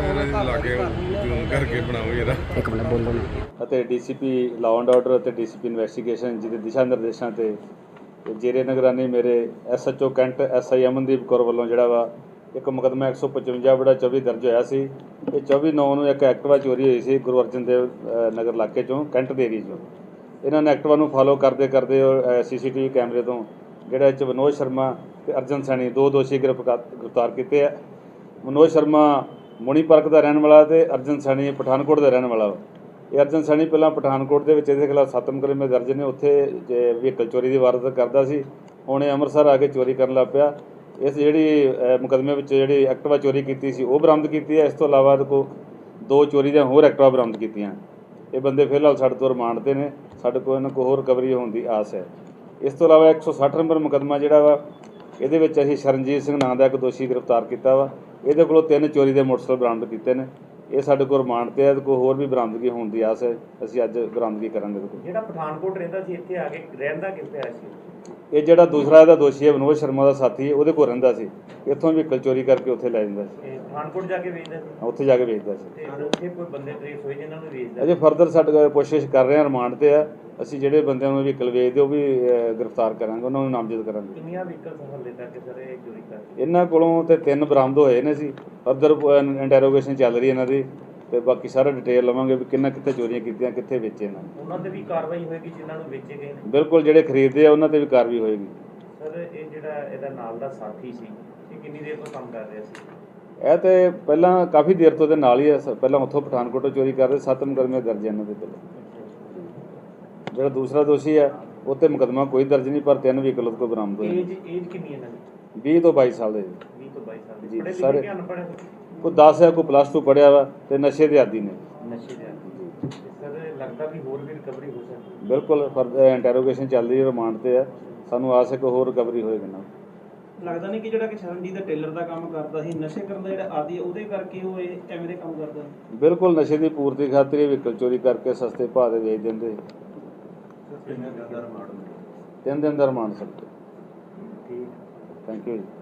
ਦੇ ਲਾਗੇ ਜੂਮ ਕਰਕੇ ਬਣਾਓ ਇਹਦਾ। ਇੱਕ ਮਿੰਟ ਬੋਲੋ ਨਾ। ਅਤੇ ਡੀਸੀਪੀ ਲਾਅ ਐਂਡ ਆਰਡਰ ਅਤੇ ਡੀਸੀਪੀ ਇਨਵੈਸਟੀਗੇਸ਼ਨ ਜਿਹਦੇ ਦਿਸ਼ਾ ਨਿਰਦੇਸ਼ਾਂ ਤੇ ਜੇਰੇ ਨਿਗਰਾਨੀ ਮੇਰੇ SHO cantt SI Amandeep Kaur ਵੱਲੋਂ ਜਿਹੜਾ ਵਾ ਇੱਕ ਮੁਕਦਮਾ 155 ਬੜਾ 24 ਦਰਜ ਹੋਇਆ ਸੀ। ਇਹ 24 ਨੌ ਨੂੰ ਇੱਕ ਐਕਟਿਵਾ ਚੋਰੀ ਹੋਈ ਸੀ ਗੁਰੂ ਅਰਜਨ ਦੇਵ ਨਗਰ ਇਲਾਕੇ ਚੋਂ ਕੈਂਟ ਦੇ ਏਰੀਏ ਚੋਂ। ਇਹਨਾਂ ਨੇ ਐਕਟਿਵਾ ਨੂੰ ਫਾਲੋ ਕਰਦੇ ਕਰਦੇ ਸੀਸੀਟੀਵੀ ਕੈਮਰੇ ਤੋਂ ਜਿਹੜਾ ਇਹ 'ਚ ਵਿਨੋਦ ਸ਼ਰਮਾ ਤੇ ਅਰਜਨ ਸੈਣੀ ਦੋ ਦੋਸ਼ੀ ਗ੍ਰਿਫਤਾਰ ਗ੍ਰਿਫਤਾਰ ਕੀਤੇ ਆ। ਮਨੋਜ ਸ਼ਰਮਾ ਮੁਨੀ ਪਾਰਕ ਦਾ ਰਹਿਣ ਵਾਲਾ ਤੇ ਅਰਜਨ ਸੈਣੀ ਪਠਾਨਕੋਟ ਦਾ ਰਹਿਣ ਵਾਲਾ ਵਾ। ਇਹ ਅਰਜਨ ਸੈਣੀ ਪਹਿਲਾਂ ਪਠਾਨਕੋਟ ਦੇ ਵਿੱਚ ਇਹਦੇ ਖਿਲਾਫ ਸੱਤ ਮੁਕੱਦਮੇ ਦਰਜ ਨੇ। ਉੱਥੇ ਜੇ ਵਹੀਕਲ ਚੋਰੀ ਦੀ ਵਾਰਦਾਤ ਕਰਦਾ ਸੀ ਹੁਣ ਇਹ ਅੰਮ੍ਰਿਤਸਰ ਆ ਕੇ ਚੋਰੀ ਕਰਨ ਲੱਗ ਪਿਆ। ਇਸ ਜਿਹੜੀ ਅ, ਮੁਕੱਦਮੇ ਵਿੱਚ ਜਿਹੜੀ ਐਕਟਿਵਾ ਚੋਰੀ ਕੀਤੀ ਸੀ ਉਹ ਬਰਾਮਦ ਕੀਤੀ ਹੈ। ਇਸ ਤੋਂ ਇਲਾਵਾ ਇਹਦੇ ਕੋਲ ਦੋ ਚੋਰੀ ਦੀਆਂ ਹੋਰ ਐਕਟਿਵਾ ਬਰਾਮਦ ਕੀਤੀਆਂ। ਇਹ ਬੰਦੇ ਫਿਲਹਾਲ ਸਾਡੇ ਤੋਂ ਰਿਮਾਂਡ ਤੇ ਨੇ। ਸਾਡੇ ਕੋਲ ਇਹਨਾਂ ਕੋਲ ਹੋਰ ਰਿਕਵਰੀ ਹੋਣ ਦੀ ਆਸ ਹੈ। ਇਸ ਤੋਂ ਇਲਾਵਾ 160 ਨੰਬਰ ਮੁਕੱਦਮਾ ਜਿਹੜਾ ਵਾ ਇਹਦੇ ਵਿੱਚ ਅਸੀਂ ਸ਼ਰਨਜੀਤ ਸਿੰਘ ਨਾਂ ਦਾ ਇੱਕ ਦੋਸ਼ੀ ਗ੍ਰਿਫਤਾਰ ਕੀਤਾ ਵਾ। ਇਹਦੇ ਕੋਲੋਂ ਤਿੰਨ ਚੋਰੀ ਦੇ ਮੋਟਰਸਾਈਕਲ ਬਰਾਮਦ ਕੀਤੇ ਨੇ। ਇਹ ਸਾਡੇ ਕੋਲ ਰਿਮਾਂਡ ਤੇ ਹੈ ਕੋਲ ਹੋਰ ਵੀ ਬਰਾਮਦਗੀ ਹੋਣ ਦੀ ਆਸ ਹੈ। ਅਸੀਂ ਅੱਜ ਬਰਾਮਦਗੀ ਕਰਾਂਗੇ ਇਹਦੇ ਕੋਲ। ਜਿਹੜਾ ਪਠਾਨਕੋਟ ਰਹਿੰਦਾ ਸੀ ਇੱਥੇ ਆ ਕੇ ਰਹਿੰਦਾ ਕਿੱਥੇ ਆਇਆ ਸੀ? ਇਹ ਜਿਹੜਾ ਦੂਸਰਾ ਇਹਦਾ ਦੋਸ਼ੀ ਹੈ ਵਿਨੋਦ ਸ਼ਰਮਾ ਦਾ ਸਾਥੀ ਹੈ ਉਹਦੇ ਕੋਲ ਰਹਿੰਦਾ ਸੀ। ਇੱਥੋਂ ਵਹੀਕਲ ਚੋਰੀ ਕਰਕੇ ਉੱਥੇ ਲੈ ਜਾਂਦਾ ਸੀ। ਇਹ ਪਠਾਨਕੋਟ ਜਾ ਕੇ ਵੇਚਦਾ ਸੀ? ਉੱਥੇ ਜਾ ਕੇ ਵੇਚਦਾ ਸੀ। ਤੇ ਉੱਥੇ ਕੋਈ ਬੰਦੇ ਟ੍ਰੇਸ ਹੋਏ ਜਿਨ੍ਹਾਂ ਨੂੰ ਵੇਚਦਾ ਅਜੇ ਫਰਦਰ ਸਾਡੇ ਕੋਲ ਕੋਸ਼ਿਸ਼ ਕਰ ਰਹੇ ਹਾਂ ਰਿਮਾਂਡ ਤੇ ਆ। ਅਸੀਂ ਜਿਹੜੇ ਬੰਦਿਆਂ ਨੂੰ ਵਹੀਕਲ ਵੇਚਦੇ ਉਹ ਵੀ ਗ੍ਰਿਫਤਾਰ ਕਰਾਂਗੇ ਉਹਨਾਂ ਨੂੰ ਨਾਮਜ਼ਦ ਕਰਾਂਗੇ। ਕਿੰਨੀਆਂ ਵਹੀਕਲ ਹੱਲੇ ਤੱਕ ਸਰ ਇਹ ਚੋਰੀ ਕਰ ਇਹਨਾਂ ਕੋਲੋਂ ਤੇ ਤਿੰਨ ਬਰਾਮਦ ਹੋਏ ਨੇ ਸੀ ਫਰਦਰ ਇੰਟਰੋਗੇਸ਼ਨ ਚੱਲ ਰਹੀ ਇਹਨਾਂ ਦੀ ਤੇ ਬਾਕੀ ਸਾਰਾ ਡਿਟੇਲ ਲਵਾਂਗੇ ਵੀ ਕਿੰਨਾ ਕਿੱਥੇ ਚੋਰੀਆਂ ਕੀਤੀਆਂ ਕਿੱਥੇ ਵੇਚੇ ਇਹਨਾਂ ਨੇ। ਉਹਨਾਂ ਤੇ ਵੀ ਕਾਰਵਾਈ ਹੋਏਗੀ ਜਿਨ੍ਹਾਂ ਨੂੰ ਵੇਚੇ ਗਏ ਨੇ? ਬਿਲਕੁਲ ਜਿਹੜੇ ਖਰੀਦਦੇ ਆ ਉਹਨਾਂ ਤੇ ਵੀ ਕਾਰਵਾਈ ਹੋਏਗੀ। ਸਰ ਇਹ ਜਿਹੜਾ ਇਹਦਾ ਨਾਲ ਦਾ ਸਾਥੀ ਸੀ ਇਹ ਕਿੰਨੀ ਦੇਰ ਤੋਂ ਕੰਮ ਕਰ ਰਿਹਾ ਸੀ? ਇਹ ਤੇ ਪਹਿਲਾਂ ਕਾਫੀ ਦੇਰ ਤੋਂ ਦੇ ਨਾਲ ਹੀ ਪਹਿਲਾਂ ਉੱਥੋਂ ਪਠਾਨਕੋਟੋਂ ਚੋਰੀ ਕਰਦੇ ਸੱਤ ਮੁਕੱਦਮੇ ਦਰਜ ਇਹਨਾਂ ਦੇ ਪਹਿਲਾਂ ਜਿਹੜਾ ਦੂਸਰਾ ਦੋਸ਼ੀ ਹੈ ਉਹ ਤੇ ਮੁਕੱਦਮਾ ਕੋਈ ਦਰਜ ਨਹੀਂ ਪਰ ਤਿੰਨ ਵਹੀਕਲ ਕੋਲ ਬਰਾਮਦ ਹੋਏ ਏਜ ਏਜ ਕਿੰਨੀ ਹੈ ਇਹਨਾਂ ਦੀ? 20 ਤੋਂ 22 ਸਾਲ ਦੇ 20 ਤੋਂ 22 ਸਾਲ ਜੀ, ਦੀ ਸਾਰੇ- ਕਿ? ਕੋਈ 10 ਹੈ ਕੋਈ ਪਲੱਸ 2 ਪੜਿਆ ਵਾ ਤੇ ਨਸ਼ੇ ਦੇ ਆਦੀ ਨੇ। ਨਸ਼ੇ ਦੇ ਆਦੀ। ਸਰ ਲੱਗਦਾ ਵੀ ਹੋਰ ਵੀ ਰਿਕਵਰੀ ਹੋ ਸਕਦੀ ਬਿਲਕੁਲ ਇੰਟਰੋਗੇਸ਼ਨ ਚੱਲ ਰਹੀ ਹੈ ਰਿਮਾਂਡ ਤੇ ਹੈ। ਸਾਨੂੰ ਆਸ ਹੈ ਕਿ ਹੋਰ ਰਿਕਵਰੀ ਹੋਏਗੀ ਨਾ ਲੱਗਦਾ ਨਹੀਂ ਕਿ ਜਿਹੜਾ ਕਿ ਸ਼ਰਨਜੀਤ ਦਾ ਟੇਲਰ ਦਾ ਕੰਮ ਕਰਦਾ ਸੀ ਨਸ਼ੇ ਕਰਨ ਦਾ ਜਿਹੜਾ ਆਦੀ ਉਹਦੇ ਕਰਕੇ ਉਹ ਇਹ ਐਵੇਂ ਦੇ ਕੰਮ ਕਰਦਾ ਬਿਲਕੁਲ ਨਸ਼ੇ ਦੀ ਪੂਰਤੀ ਖਾਤਰ ਇਹ ਵਹੀਕਲ ਚੋਰੀ ਕਰਕੇ ਸਸਤੇ ਭਾਅ ਦੇ ਵੇਚ ਦਿੰਦੇ। ਤਿੰਨ ਦਿਨ ਦਾ ਰਿਮਾਂਡ ਸਕਦੇ ਠੀਕ। ਥੈਂਕ ਯੂ ਜੀ।